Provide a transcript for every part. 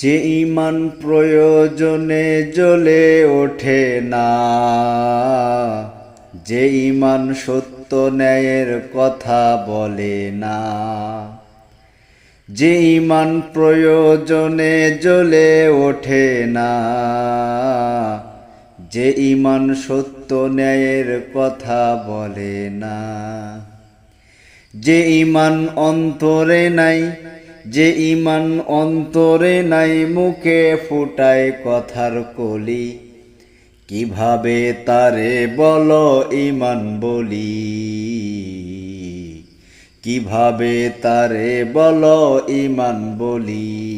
যে ইমান প্রয়োজনে জ্বলে ওঠে না, যে ইমান সত্য ন্যায়ের কথা বলে না, যে ইমান প্রয়োজনে জ্বলে ওঠে না, যে ইমান সত্য ন্যায়ের কথা বলে না, যে ইমান অন্তরে নাই যে ইমান অন্তরে নাই মুখে ফুটায় কথার কলি, কীভাবে তারে বল ইমান বলি? কীভাবে তারে বল ইমান বলি?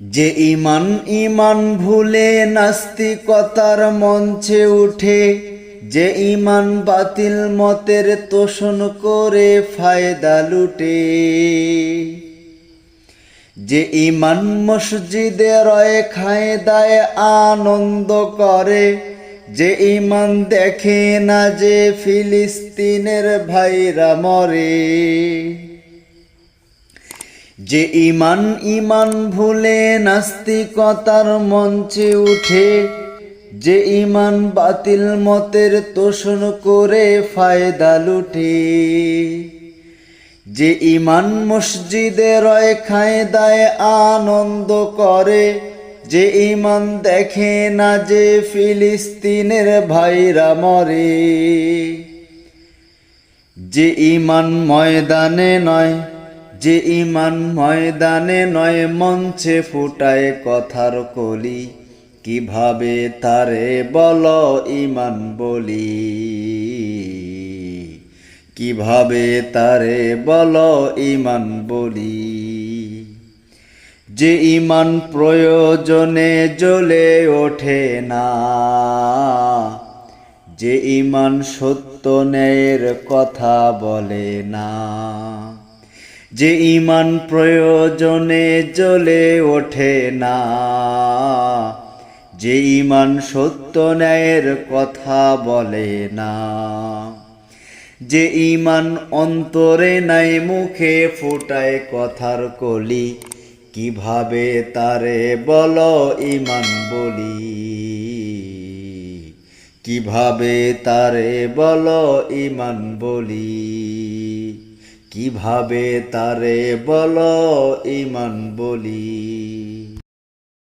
যে ইমান ইমান ভুলে নাস্তিকতার মঞ্চে উঠে যে ইমান বাতিল মতের তোষণ করে ফায়দা লুটে। যে ইমান মসজিদে রয়ে খায় দায় আনন্দ করে। যে ইমান দেখে না যে ফিলিস্তিনের ভাইরা মরে। যে ইমান ইমান ভুলে নাস্তিকতার মঞ্চে উঠে। যে ইমান বাতিল মতের তোষণ করে ফায়দা লুটে, যে ইমান মসজিদে রয় খায় দায় আনন্দ করে, যে ইমান দেখে না যে ফিলিস্তিনের ভাইরা মরে, যে ইমান ময়দানে নয়, যে ইমান ময়দানে নয় মঞ্চে ফুটায় কথার কলি। কীভাবে তারে বল ইমান বলি? কীভাবে তারে বল ইমান বলি? যে ইমান প্রয়োজনে জ্বলে ওঠে না, যে ইমান সত্য ন্যায়ের কথা বলে না, যে ইমান প্রয়োজনে জ্বলে ওঠে না যে ইমান সত্য ন্যায়ের কথা বলে না। যে ইমান অন্তরে নাই মুখে ফোটায় কথার কলি, কীভাবে তারে বল ইমান বলি? কীভাবে তারে বল ইমান বলি? কীভাবে তারে বল ইমান বলি?